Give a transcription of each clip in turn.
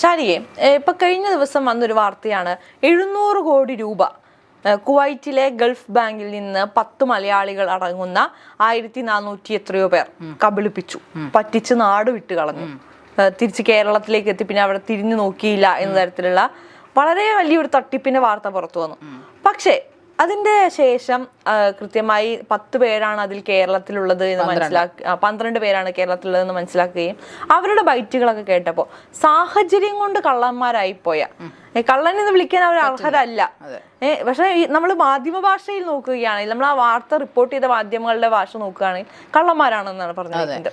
ഷാരിയെ ഇപ്പൊ കഴിഞ്ഞ ദിവസം വന്നൊരു വാർത്തയാണ്. എഴുന്നൂറ് കോടി രൂപ കുവൈറ്റിലെ ഗൾഫ് ബാങ്കിൽ നിന്ന് പത്ത് മലയാളികൾ അടങ്ങുന്ന ആയിരത്തി നാനൂറ്റി എത്രയോ പേർ കബളിപ്പിച്ചു പറ്റിച്ച് നാട് വിട്ട് കളഞ്ഞു. തിരിച്ച് കേരളത്തിലേക്ക് എത്തി പിന്നെ അവിടെ തിരിഞ്ഞു നോക്കിയില്ല എന്ന തരത്തിലുള്ള വളരെ വലിയൊരു തട്ടിപ്പിന്റെ വാർത്ത പുറത്തു വന്നു. പക്ഷേ അതിന്റെ ശേഷം കൃത്യമായി പത്ത് പേരാണ് അതിൽ കേരളത്തിലുള്ളത് എന്ന് മനസ്സിലാക്കി പന്ത്രണ്ട് പേരാണ് കേരളത്തിലുള്ളതെന്ന് മനസ്സിലാക്കുകയും അവരുടെ ബൈറ്റുകളൊക്കെ കേട്ടപ്പോൾ സാഹചര്യം കൊണ്ട് കള്ളന്മാരായി പോയ കള്ളൻ എന്ന് വിളിക്കാൻ അവർ അർഹരല്ല. ഏഹ് പക്ഷെ നമ്മൾ മാധ്യമ ഭാഷയിൽ നോക്കുകയാണെങ്കിൽ നമ്മൾ ആ വാർത്ത റിപ്പോർട്ട് ചെയ്ത മാധ്യമങ്ങളുടെ ഭാഷ നോക്കുകയാണെങ്കിൽ കള്ളന്മാരാണെന്നാണ് പറഞ്ഞത്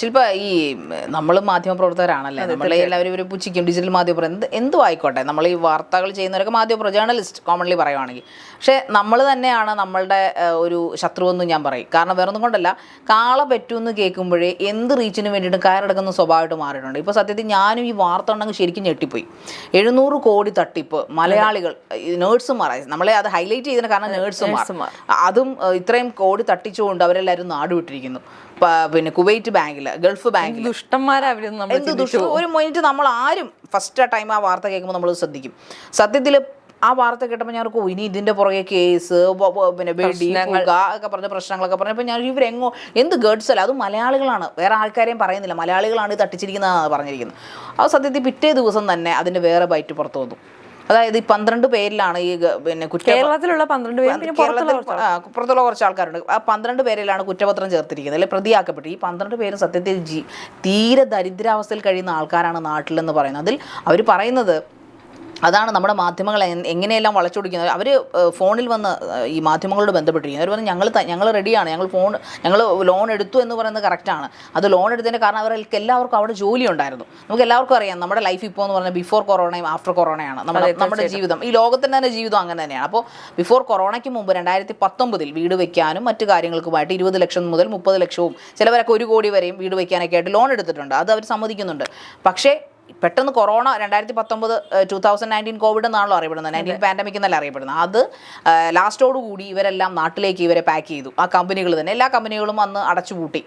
ശില്പ ഈ നമ്മൾ മാധ്യമ പ്രവർത്തകരാണല്ലേ നമ്മളെ എല്ലാവരും ഒരു പുച്ഛിക്കും. ഡിജിറ്റൽ മാധ്യമ എന്ത് എന്തു ആയിക്കോട്ടെ? നമ്മൾ ഈ വാർത്തകൾ ചെയ്യുന്നവരൊക്കെ മാധ്യമ ജേർണലിസ്റ്റ് കോമൺലി പറയുവാണെങ്കിൽ. പക്ഷേ നമ്മൾ തന്നെയാണ് നമ്മളുടെ ഒരു ശത്രു എന്ന് ഞാൻ പറയും. കാരണം വേറൊന്നും കൊണ്ടല്ല. കാള പറ്റൂന്ന് കേൾക്കുമ്പോഴേ എന്ത് റീച്ചിന് വേണ്ടിയിട്ടും കയറെടുക്കുന്ന സ്വഭാവമായിട്ട് മാറിയിട്ടുണ്ട്. ഇപ്പോൾ സത്യത്തിൽ ഞാനും ഈ വാർത്ത ഉണ്ടെങ്കിൽ ശരിക്കും ഞെട്ടിപ്പോയി. എഴുന്നൂറ് കോടി തട്ടിപ്പ് മലയാളികൾ നേഴ്സുമാർ നമ്മളെ അത് ഹൈലൈറ്റ് ചെയ്തതിന് കാരണം നേഴ്സുമാർ. അതും ഇത്രയും കോടി തട്ടിച്ചുകൊണ്ട് അവരെല്ലാവരും നാടുവിട്ടിരിക്കുന്നു. പിന്നെ കുവൈറ്റ് ബാങ്കിൽ ഗൾഫ് ബാങ്കിൽ എന്ത് ഒരു മൊയിറ്റ് നമ്മൾ ആരും ഫസ്റ്റ് ടൈം ആ വാർത്ത കേൾക്കുമ്പോൾ നമ്മൾ ശ്രദ്ധിക്കും. സത്യത്തിൽ ആ വാർത്ത കേട്ടപ്പോൾ ഞാൻ ഓർക്കും, ഇനി ഇതിന്റെ പുറകെ കേസ് പിന്നെ വെടി ഒക്കെ പറഞ്ഞ പ്രശ്നങ്ങളൊക്കെ പറഞ്ഞപ്പോൾ ഞാൻ ഇവരെങ്ങോ എന്ത് ഗേഡ്സ് അല്ല? അത് മലയാളികളാണ്. വേറെ ആൾക്കാരെയും പറയുന്നില്ല. മലയാളികളാണ് ഇത് തട്ടിച്ചിരിക്കുന്നതാണ് പറഞ്ഞിരിക്കുന്നത്. അത് സത്യത്തിൽ പിറ്റേ ദിവസം തന്നെ അതിന്റെ വേറെ ബൈറ്റ് പുറത്തു വന്നു. അതായത് ഈ പന്ത്രണ്ട് പേരിലാണ് ഈ പിന്നെ കേരളത്തിലുള്ള പന്ത്രണ്ട് പേര് പുറത്തുള്ള കുറച്ച് ആൾക്കാരുണ്ട്. ആ പന്ത്രണ്ട് പേരിലാണ് കുറ്റപത്രം ചേർത്തിരിക്കുന്നത്. അല്ലെ പ്രതിയാക്കപ്പെട്ടു. ഈ പന്ത്രണ്ട് പേരും സത്യത്തിൽ ജി തീരെ ദരിദ്രാവസ്ഥയിൽ കഴിയുന്ന ആൾക്കാരാണ് നാട്ടിലെന്ന് പറയുന്നത്. അതിൽ അവർ പറയുന്നത് അതാണ് നമ്മുടെ മാധ്യമങ്ങൾ എ- എങ്ങനെയെല്ലാം വളച്ചൊടിക്കുന്നത്. അവർ ഫോണിൽ വന്ന് ഈ മാധ്യമങ്ങളോട് ബന്ധപ്പെട്ടിരിക്കുന്നത് അവർ പറഞ്ഞു ഞങ്ങൾ ഞങ്ങൾ റെഡിയാണ് ഞങ്ങൾ ഫോൺ ഞങ്ങൾ ലോൺ എടുത്തു എന്ന് പറയുന്നത് കറക്റ്റാണ് അത് ലോൺ എടുത്തതിന്റെ കാരണം അവർക്ക് എല്ലാവർക്കും അവിടെ ജോലി ഉണ്ടായിരുന്നു. നമുക്ക് എല്ലാവർക്കും അറിയാം. നമ്മുടെ ലൈഫ് ഇപ്പോൾ എന്ന് പറഞ്ഞാൽ ബിഫോർ കൊറോണയും ആഫ്റ്റർ കൊറോണയാണ് നമ്മുടെ നമ്മുടെ ജീവിതം. ഈ ലോകത്തിന്റെ തന്നെ ജീവിതം അങ്ങനെ തന്നെയാണ്. അപ്പോൾ ബിഫോർ കൊറോണയ്ക്ക് മുമ്പ് രണ്ടായിരത്തി പത്തൊമ്പതിൽ വീട് വയ്ക്കാനും മറ്റു കാര്യങ്ങൾക്കുമായിട്ട് ഇരുപത് ലക്ഷം മുതൽ മുപ്പത് ലക്ഷവും ചിലവരൊക്കെ ഒരു കോടി വരെയും വീട് വയ്ക്കാനൊക്കെ ആയിട്ട് ലോൺ എടുത്തിട്ടുണ്ട്. അത് അവർ സമ്മതിക്കുന്നുണ്ട്. പക്ഷേ പെട്ടെന്ന് കൊറോണ രണ്ടായിരത്തി പത്തൊമ്പത് ടൂ തൗസൻഡ് നയന്റീൻ കോവിഡ് എന്നാണല്ലോ അറിയപ്പെടുന്നത്. നയന്റീൻ പാൻഡമിക് എന്നല്ല അറിയപ്പെടുന്നത്. അത് ലാസ്റ്റോടുകൂടി ഇവരെല്ലാം നാട്ടിലേക്ക് ഇവരെ പാക്ക് ചെയ്തു. ആ കമ്പനികൾ തന്നെ. എല്ലാ കമ്പനികളും അന്ന് അടച്ചുപൂട്ടി.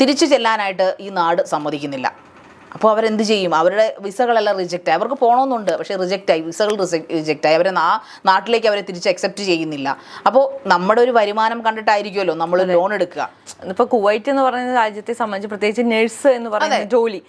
തിരിച്ചു ചെല്ലാനായിട്ട് ഈ നാട് സമ്മതിക്കുന്നില്ല. അപ്പോൾ അവരെന്ത് ചെയ്യും? അവരുടെ വിസകളെല്ലാം റിജക്റ്റ് ആയി. അവർക്ക് പോകണമെന്നുണ്ട് പക്ഷേ റിജക്റ്റ് ആയി. വിസകൾ റിജക്റ്റ് ആയി. അവരെ ആ നാട്ടിലേക്ക് അവരെ തിരിച്ച് അക്സെപ്റ്റ് ചെയ്യുന്നില്ല. അപ്പോൾ നമ്മുടെ ഒരു വരുമാനം കണ്ടിട്ടായിരിക്കുമല്ലോ നമ്മൾ ലോൺ എടുക്കുക. ഇപ്പൊ കുവൈറ്റ് എന്ന് പറയുന്ന രാജ്യത്തെ സംബന്ധിച്ച് പ്രത്യേകിച്ച് നഴ്സ് എന്ന് പറയുന്ന ജോലി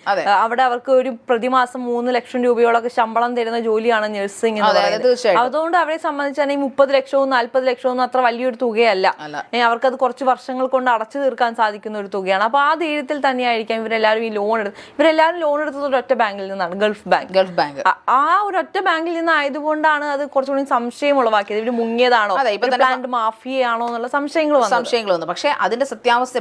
അവിടെ അവർക്ക് ഒരു പ്രതിമാസം മൂന്ന് ലക്ഷം രൂപയോളൊക്കെ ശമ്പളം തരുന്ന ജോലിയാണ് നഴ്സിംഗ് എന്ന് പറയുന്നത്. അതുകൊണ്ട് അവരെ സംബന്ധിച്ച് ഈ മുപ്പത് ലക്ഷവും നാല്പത് ലക്ഷവും അത്ര വലിയൊരു തുകയല്ല. അവർക്ക് അത് അവർക്കത് കുറച്ച് വർഷങ്ങൾ കൊണ്ട് അടച്ചു തീർക്കാൻ സാധിക്കുന്ന ഒരു തുകയാണ്. അപ്പൊ ആ ധൈര്യത്തിൽ തന്നെയായിരിക്കാം ഇവരെല്ലാവരും ഈ ലോൺ എടുത്ത്. ഇവരെല്ലാവരും ലോൺ എടുത്തത് ഒരൊറ്റ ബാങ്കിൽ നിന്നാണ് ഗൾഫ് ബാങ്ക്. Gulf bank. ആ- ഒരു ഒരൊറ്റ ബാങ്കിൽ നിന്ന് ആയതുകൊണ്ടാണ് അത് കുറച്ചുകൂടി സംശയം ഉളവാക്കിയത്. ഇവർ മുങ്ങിയതാണോ? പ്ലാന്റ് മാഫിയയാണോ എന്നുള്ള സംശയങ്ങൾ സംശയങ്ങൾ വന്നു. പക്ഷേ അതിന്റെ സത്യാവസ്ഥ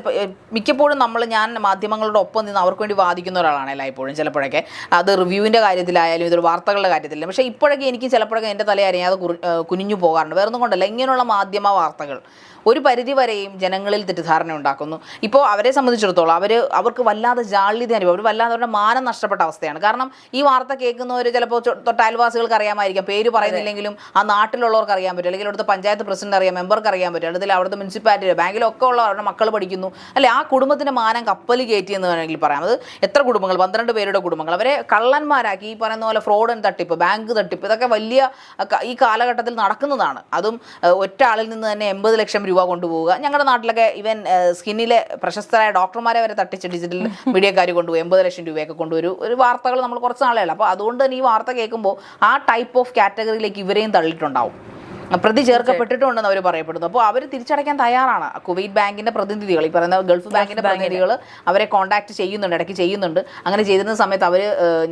മിക്കപ്പോഴും നമ്മൾ ഞാൻ മാധ്യമങ്ങളുടെ ഒപ്പം നിന്ന് അവർക്ക് വേണ്ടി വാദിക്കുന്ന ഒരാളാണ് എല്ലായ്പ്പോഴും ചിലപ്പോഴൊക്കെ. അത് റിവ്യൂവിന്റെ കാര്യത്തിലായാലും ഇതൊരു വാർത്തകളുടെ കാര്യത്തിലായാലും. പക്ഷേ ഇപ്പോഴൊക്കെ എനിക്ക് ചിലപ്പോഴൊക്കെ എന്റെ തലയറിയാതെ കുനിഞ്ഞു പോകാറുണ്ട്. വേറൊന്നും കൊണ്ടല്ല ഇങ്ങനെയുള്ള മാധ്യമ വാർത്തകൾ. ഒരു പരിധിവരെയും ജനങ്ങളിൽ തെറ്റിദ്ധാരണ ഉണ്ടാക്കുന്നു. ഇപ്പോൾ അവരെ സംബന്ധിച്ചിടത്തോളം അവർ അവർക്ക് വല്ലാതെ ജാള്യത അനുഭവം. അവർ വല്ലാതെ അവരുടെ മാനം നഷ്ടപ്പെട്ട അവസ്ഥയാണ്. കാരണം ഈ വാർത്ത കേൾക്കുന്നവർ ചിലപ്പോൾ തൊട്ടയൽവാസികൾക്ക് അറിയാമായിരിക്കാം. പേര് പറയുന്നില്ലെങ്കിലും ആ നാട്ടിലുള്ളവർക്ക് അറിയാൻ പറ്റും. അല്ലെങ്കിൽ അവിടുത്തെ പഞ്ചായത്ത് പ്രസിഡന്റ് അറിയാം മെമ്പർക്ക് അറിയാൻ പറ്റും. അല്ലെങ്കിൽ അവിടുത്തെ മുനിസിപ്പാലിറ്റി ബാങ്കിലൊക്കെ ഉള്ള അവരുടെ മക്കൾ പഠിക്കുന്നു. അല്ലെ ആ കുടുംബത്തിന്റെ മാനം കപ്പൽ കയറ്റി എന്ന് വേണമെങ്കിൽ പറയാം. അത് എത്ര കുടുംബങ്ങൾ? പന്ത്രണ്ട് പേരുടെ കുടുംബങ്ങൾ. അവരെ കള്ളന്മാരാക്കി ഈ പറയുന്ന പോലെ ഫ്രോഡ് ആൻഡ് തട്ടിപ്പ് ബാങ്ക് തട്ടിപ്പ് ഇതൊക്കെ വലിയ ഈ കാലഘട്ടത്തിൽ നടക്കുന്നതാണ്. അതും ഒറ്റ ആളിൽ നിന്ന് തന്നെ എൺപത് ലക്ഷം രൂപ കൊണ്ടുപോവുക. ഞങ്ങളുടെ നാട്ടിലൊക്കെ ഇവൻ സ്കിന്നിലെ പ്രശസ്തരായ ഡോക്ടർമാരെ വരെ തട്ടിച്ച് ഡിജിറ്റൽ മീഡിയക്കാർ കൊണ്ടുപോയി എൺപത് ലക്ഷം രൂപയൊക്കെ കൊണ്ടുവരും. ഒരു വാർത്തകൾ നമ്മൾ കുറച്ച് നാളെയല്ല അപ്പോൾ അതുകൊണ്ട് തന്നെ ഈ വാർത്ത കേൾക്കുമ്പോൾ ആ ടൈപ്പ് ഓഫ് കാറ്റഗറിയിലേക്ക് ഇവരെയും തള്ളിയിട്ടുണ്ടാവും. പ്രതി ചേർക്കപ്പെട്ടിട്ടുണ്ടെന്ന് അവർ പറയപ്പെടുന്നു. അപ്പോൾ അവർ തിരിച്ചടയ്ക്കാൻ തയ്യാറാണ്. കുവൈറ്റ് ബാങ്കിന്റെ പ്രതിനിധികൾ ഈ പറയുന്ന ഗൾഫ് ബാങ്കിന്റെ പ്രതിനിധികൾ അവരെ കോൺടാക്ട് ചെയ്യുന്നുണ്ട് ഇടയ്ക്ക് ചെയ്യുന്നുണ്ട്. അങ്ങനെ ചെയ്തിരുന്ന സമയത്ത് അവർ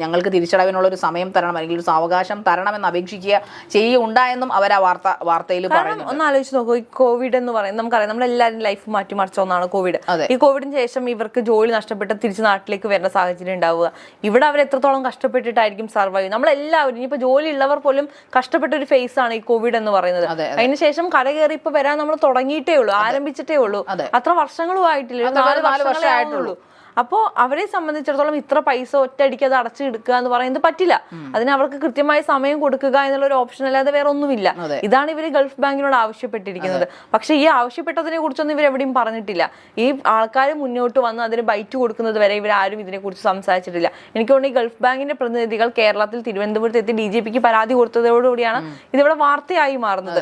ഞങ്ങൾക്ക് തിരിച്ചടവിനുള്ള ഒരു സമയം തരണം അല്ലെങ്കിൽ ഒരു സാവകാശം തരണമെന്ന് അപേക്ഷിക്കുക ചെയ്യുണ്ടായെന്നും അവർ ആ വാർത്ത വാർത്തയിൽ പറയുന്നു ഒന്ന് ആലോചിച്ച് നോക്കൂ ഈ കോവിഡ് എന്ന് പറയുന്നത് നമുക്കറിയാം നമ്മുടെ എല്ലാവരും ലൈഫ് മാറ്റിമറിച്ച ഒന്നാണ് കോവിഡ് അതെ. ഈ കോവിഡിന് ശേഷം ഇവർക്ക് ജോലി നഷ്ടപ്പെട്ട് തിരിച്ച് നാട്ടിലേക്ക് വരുന്ന സാഹചര്യം ഉണ്ടാവുക. ഇവിടെ അവർ എത്രത്തോളം കഷ്ടപ്പെട്ടിട്ടായിരിക്കും സർവൈവ് നമ്മളെല്ലാവരും ഇനിയിപ്പോൾ ജോലി ഉള്ളവർ പോലും കഷ്ടപ്പെട്ട ഒരു ഫേസ് ആണ് ഈ കോവിഡ് എന്ന് പറയുന്നത്. അതെ, അതിനുശേഷം കരകയറി ഇപ്പൊ വരാൻ നമ്മൾ തുടങ്ങിയിട്ടേ ഉള്ളൂ ആരംഭിച്ചിട്ടേ ഉള്ളൂ. അത്ര വർഷങ്ങളും ആയിട്ടില്ല നാല് വർഷങ്ങളേ ആവുന്നുള്ളൂ. അപ്പോൾ അവരെ സംബന്ധിച്ചിടത്തോളം ഇത്ര പൈസ ഒറ്റയടിക്ക് അത് അടച്ചു എടുക്കുക എന്ന് പറയുന്നത് പറ്റില്ല. അതിന് അവർക്ക് കൃത്യമായ സമയം കൊടുക്കുക എന്നുള്ള ഒരു ഓപ്ഷൻ അല്ലാതെ വേറെ ഒന്നുമില്ല. ഇതാണ് ഇവർ ഗൾഫ് ബാങ്കിനോട് ആവശ്യപ്പെട്ടിരിക്കുന്നത്. പക്ഷേ ഈ ആവശ്യപ്പെട്ടതിനെ കുറിച്ചൊന്നും ഇവർ എവിടെയും പറഞ്ഞിട്ടില്ല. ഈ ആൾക്കാർ മുന്നോട്ട് വന്ന് അതിന് ബൈറ്റ് കൊടുക്കുന്നത് വരെ ഇവർ ആരും ഇതിനെക്കുറിച്ച് സംസാരിച്ചിട്ടില്ല. എനിക്ക് തോന്നുന്നു ഈ ഗൾഫ് ബാങ്കിന്റെ പ്രതിനിധികൾ കേരളത്തിൽ തിരുവനന്തപുരത്ത് എത്തി ഡി ജി പിക്ക് പരാതി കൊടുത്തതോടുകൂടിയാണ് ഇതിവിടെ വാർത്തയായി മാറുന്നത്.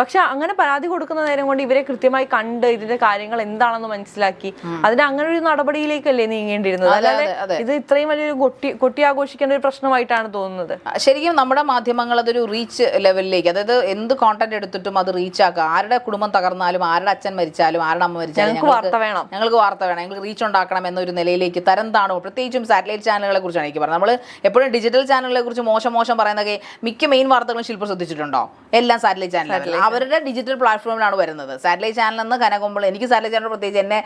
പക്ഷെ അങ്ങനെ പരാതി കൊടുക്കുന്ന നേരം കൊണ്ട് ഇവരെ കൃത്യമായി കണ്ട് ഇതിന്റെ കാര്യങ്ങൾ എന്താണെന്ന് മനസ്സിലാക്കി അതിന് അങ്ങനെ ഒരു നടപടിയിലേക്കല്ലേ നീങ്ങേണ്ടിയിരുന്നത്? നീങ്ങേണ്ടിരുന്നത് അല്ലാതെ. ഇത് ഇത്രയും വലിയൊരു കൊട്ടി കൊട്ടി ആഘോഷിക്കേണ്ട ഒരു പ്രശ്നമായിട്ടാണ് തോന്നുന്നത്. ശരിക്കും നമ്മുടെ മാധ്യമങ്ങൾ അതൊരു റീച്ച് ലെവലിലേക്ക് അതായത് എന്ത് കോണ്ടന്റ് എടുത്തിട്ടും അത് റീച്ച് ആക്കുക. ആരുടെ കുടുംബം തകർന്നാലും ആരുടെ അച്ഛൻ മരിച്ചാലും ആരുടെ അമ്മ മരിച്ചാലും ഞങ്ങൾക്ക് വാർത്ത വേണം. ഞങ്ങൾക്ക് വാർത്ത വേണം. ഞങ്ങൾക്ക് റീച്ച് ഉണ്ടാക്കണം എന്നൊരു നിലയിലേക്ക് തരം താണോ? പ്രത്യേകിച്ചും സാറ്റലൈറ്റ് ചാനലുകളെ കുറിച്ചാണ് എനിക്ക് പറഞ്ഞത്. നമ്മൾ എപ്പോഴും ഡിജിറ്റൽ ചാനലുകളെ കുറിച്ച് മോശം മോശം പറയുന്നതൊക്കെ മിക്ക മെയിൻ വാർത്തകളും ശില്പം ശ്രദ്ധിച്ചിട്ടുണ്ടോ? എല്ലാം സാറ്റലൈറ്റ് ചാനൽ അവരുടെ ഡിജിറ്റൽ പ്ലാറ്റ്ഫോമിലാണ് വരുന്നത്. സാറ്റലൈറ്റ് ചാനൽ എന്ന് കനകുമ്പോൾ എനിക്ക് സാറ്റലൈറ്റ് ചാനൽ പ്രത്യേകിച്ച് എന്നെ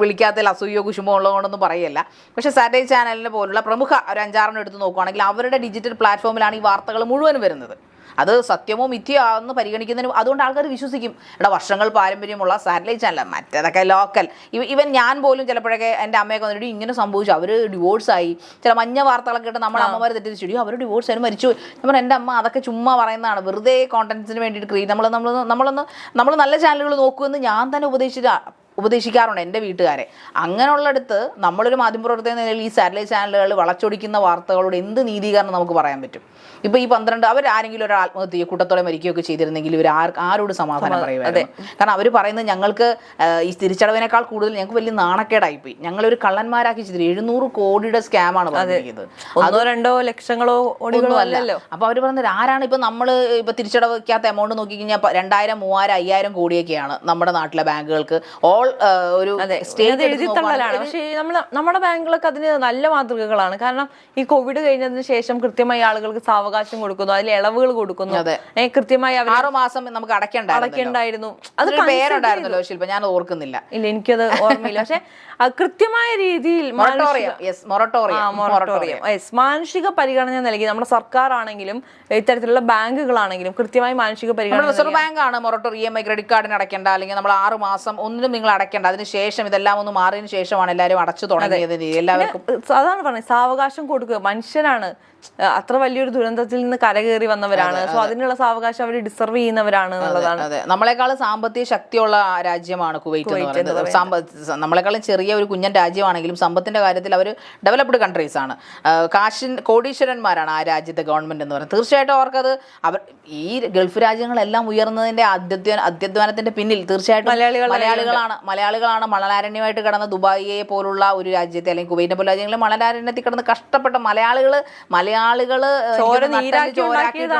വിളിക്കാത്തതിൽ അസൂയോ കുശുമോ ഉള്ളതുകൊണ്ടൊന്നും പറയല്ല. പക്ഷേ സാറ്റലൈറ്റ് ചാനലിനെ പോലുള്ള പ്രമുഖ ഒരു അഞ്ചാറെണ്ണം എടുത്ത് നോക്കുകയാണെങ്കിൽ അവരുടെ ഡിജിറ്റൽ പ്ലാറ്റ്ഫോമിലാണ് ഈ വാർത്തകൾ മുഴുവൻ വരുന്നത്. അത് സത്യമോ മിഥ്യയാണെന്ന് പരിഗണിക്കുന്നതിന് അതുകൊണ്ട് ആൾക്കാർ വിശ്വസിക്കും. എടാ വർഷങ്ങൾ പാരമ്പര്യമുള്ള സാറ്റലൈറ്റ് ചാനൽ മറ്റേതൊക്കെ ലോക്കൽ ഇവൻ ഞാൻ പോലും ചിലപ്പോഴൊക്കെ എന്റെ അമ്മയൊക്കെ വന്നിട്ട് ഇങ്ങനെ സംഭവിച്ചു. അവർ ഡിവോഴ്സായി ചില മഞ്ഞ വാർത്തകളൊക്കെ കേട്ട് നമ്മുടെ അമ്മമാർ തെറ്റിദ്ധരിച്ചു. അവർ ഡിവോഴ്സ് ആയി മരിച്ചു നമ്മൾ എന്റെ അമ്മ അതൊക്കെ ചുമ്മാ പറയുന്നതാണ്. വെറുതെ കോണ്ടന്റ്സിന് വേണ്ടിയിട്ട് ക്രിയേറ്റ് നമ്മൾ നമ്മൾ നമ്മളൊന്ന് നമ്മൾ നല്ല ചാനലുകൾ നോക്കുമെന്ന് ഞാൻ തന്നെ ഉപദേശിച്ച ഉപദേശിക്കാറുണ്ട് എന്റെ വീട്ടുകാരെ. അങ്ങനെയുള്ളിടത്ത് നമ്മളൊരു മാധ്യമപ്രവർത്തക നിലയിൽ ഈ സാറ്റലൈറ്റ് ചാനലുകൾ വളച്ചൊടിക്കുന്ന വാർത്തകളോട് എന്ത് നീതീകരണം നമുക്ക് പറയാൻ പറ്റും? ഇപ്പോൾ ഈ പന്ത്രണ്ട് അവർ ആരെങ്കിലും ഒരു ആത്മഹത്യ കൂട്ടത്തോടെ മരിക്കുകയൊക്കെ ചെയ്തിരുന്നെങ്കിൽ ഇവർ ആർ ആരോട് സമാധാനം പറയുമായിരുന്നു. കാരണം അവർ പറയുന്നത് ഞങ്ങൾക്ക് ഈ തിരിച്ചടവിനേക്കാൾ കൂടുതൽ ഞങ്ങൾക്ക് വലിയ നാണക്കേടായി പോയി ഞങ്ങൾ ഒരു കള്ളന്മാരാക്കി ചെയ്തിട്ട് എഴുന്നൂറ് കോടിയുടെ സ്കാമാണ് പറഞ്ഞിരിക്കുന്നത്. അതോ രണ്ടോ ലക്ഷങ്ങളോ അല്ലല്ലോ. അപ്പൊ അവർ പറഞ്ഞത് ആരാണ് ഇപ്പൊ നമ്മൾ ഇപ്പൊ തിരിച്ചടവയ്ക്കാത്ത എമൗണ്ട് നോക്കി കഴിഞ്ഞാൽ രണ്ടായിരം മൂവായിരം അയ്യായിരം കോടിയൊക്കെയാണ് നമ്മുടെ നാട്ടിലെ ബാങ്കുകൾക്ക്. ഓൾ ഒരു സ്റ്റേറ്റ് എഴുതി പക്ഷേ നമ്മൾ നമ്മുടെ ബാങ്കുകളൊക്കെ അതിന് നല്ല മാതൃകകളാണ്. കാരണം ഈ കോവിഡ് കഴിഞ്ഞതിന് ശേഷം കൃത്യമായി ആളുകൾക്ക് സാവകാശം കൊടുക്കുന്നു അതിൽ ഇളവുകൾ കൊടുക്കുന്നു. കൃത്യമായി ആറ് മാസം നമുക്ക് അടയ്ക്കണ്ടായിരുന്നു അടയ്ക്കേണ്ടായിരുന്നു. അത് പേരുണ്ടായിരുന്നല്ലോ ശില്പ ഞാൻ ഓർക്കുന്നില്ല. ഇല്ല എനിക്കത് ഓർമ്മയില്ല. പക്ഷെ കൃത്യമായ രീതിയിൽ മാനുഷിക പരിഗണന നൽകി. നമ്മുടെ സർക്കാർ ആണെങ്കിലും ഇത്തരത്തിലുള്ള ബാങ്കുകളാണെങ്കിലും കൃത്യമായി മാനുഷിക പരിഗണന റിസർവ് ബാങ്ക് ആണ് മൊറട്ടോറി ഇ എം ഐ ക്രെഡിറ്റ് കാർഡിന് അടയ്ക്കേണ്ട. അല്ലെങ്കിൽ നമ്മൾ ആറ് മാസം ഒന്നിനും നിങ്ങൾ അടയ്ക്കേണ്ട. അതിനുശേഷം ഇതെല്ലാം ഒന്ന് മാറിയതിന് ശേഷമാണ് എല്ലാവരും അടച്ചു തുടങ്ങിയത്. എല്ലാവർക്കും അതാണ് പറഞ്ഞത് സാവകാശം കൊടുക്കുക. മനുഷ്യനാണ് അത്ര വലിയൊരു ദുരന്തത്തിൽ നിന്ന് കരകയറി വന്നവരാണ്. സോ അതിനുള്ള സാവകാശം അവർ ഡിസർവ് ചെയ്യുന്നവരാണ് എന്നുള്ളതാണ്. അതെ. നമ്മളെക്കാളും സാമ്പത്തിക ശക്തിയുള്ള രാജ്യമാണ് കുവൈറ്റ് എന്ന് പറയുന്നത്. നമ്മളെക്കാളും ചെറിയ ഒരു കുഞ്ഞൻ രാജ്യമാണെങ്കിലും സമ്പത്തിന്റെ കാര്യത്തിൽ അവർ ഡെവലപ്ഡ് കൺട്രീസ് ആണ്. കാശിൻ കോടീശ്വരന്മാരാണ് ആ രാജ്യത്തെ ഗവൺമെന്റ് എന്ന് പറയുന്നത്. തീർച്ചയായിട്ടും അവർക്കത് അവർ ഈ ഗൾഫ് രാജ്യങ്ങളെല്ലാം ഉയർന്നതിന്റെ അധ്യധ്വാന അധ്യധ്വാനത്തിന്റെ പിന്നിൽ തീർച്ചയായിട്ടും മലയാളികളാണ്. മലയാളികളാണ് മണലാരണ്യമായിട്ട് കിടന്ന ദുബായിയെ പോലുള്ള ഒരു രാജ്യത്തെ അല്ലെങ്കിൽ കുവൈറ്റിനെ പോലുള്ള രാജ്യങ്ങളിൽ മണലാരണ്യത്തിൽ കിടന്ന് കഷ്ടപ്പെട്ട മലയാളികൾ മലയാളികൾ ചോര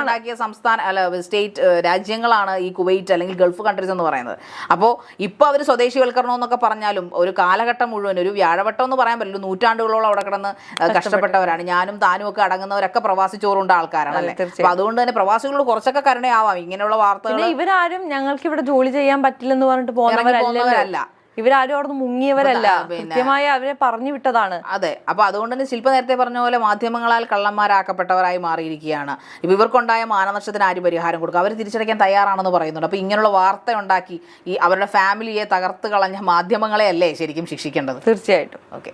ഉണ്ടാക്കിയ സംസ്ഥാന അല്ല സ്റ്റേറ്റ് രാജ്യങ്ങളാണ് ഈ കുവൈറ്റ് അല്ലെങ്കിൽ ഗൾഫ് കൺട്രീസ് എന്ന് പറയുന്നത്. അപ്പോൾ ഇപ്പോൾ അവർ സ്വദേശിവൽക്കരണം എന്നൊക്കെ പറഞ്ഞാലും ഒരു കാലഘട്ടം മുഴുവൻ ഒരു വ്യാഴവട്ടം എന്ന് പറയാൻ പറ്റില്ല. നൂറ്റാണ്ടുകളോളം അവിടെ കിടന്ന് കഷ്ടപ്പെട്ടവരാണ്. ഞാനും താനും ഒക്കെ അടങ്ങുന്നവരൊക്കെ പ്രവാസി ചോറുണ്ട ആൾക്കാരാണ് അല്ലേ? അപ്പൊ അതുകൊണ്ട് തന്നെ പ്രവാസികളോട് കുറച്ചൊക്കെ കരുണയാവാം. ഇങ്ങനെയുള്ള വാർത്തകൾ ഇവരാരും ഞങ്ങൾക്ക് ഇവിടെ ജോലി ചെയ്യാൻ പറ്റില്ലെന്ന് പറഞ്ഞിട്ട് പോകുന്നവരല്ല. ഇവരാരും അവിടെ നിന്ന് മുങ്ങിയവരല്ല കൃത്യമായി അവരെ പറഞ്ഞു വിട്ടതാണ്. അതെ. അപ്പൊ അതുകൊണ്ട് തന്നെ ശില്പ നേരത്തെ പറഞ്ഞ പോലെ മാധ്യമങ്ങളാൽ കള്ളന്മാരാക്കപ്പെട്ടവരായി മാറിയിരിക്കുകയാണ്. ഇപ്പൊ ഇവർക്കുണ്ടായ മാനനഷ്ടത്തിന് ആര് പരിഹാരം കൊടുക്കും? അവർ തിരിച്ചടയ്ക്കാൻ തയ്യാറാണെന്ന് പറയുന്നുണ്ട്. അപ്പൊ ഇങ്ങനെയുള്ള വാർത്ത ഉണ്ടാക്കി ഈ അവരുടെ ഫാമിലിയെ തകർത്ത് കളഞ്ഞ മാധ്യമങ്ങളെ അല്ലേ ശരിക്കും ശിക്ഷിക്കേണ്ടത്? തീർച്ചയായിട്ടും. ഓക്കെ.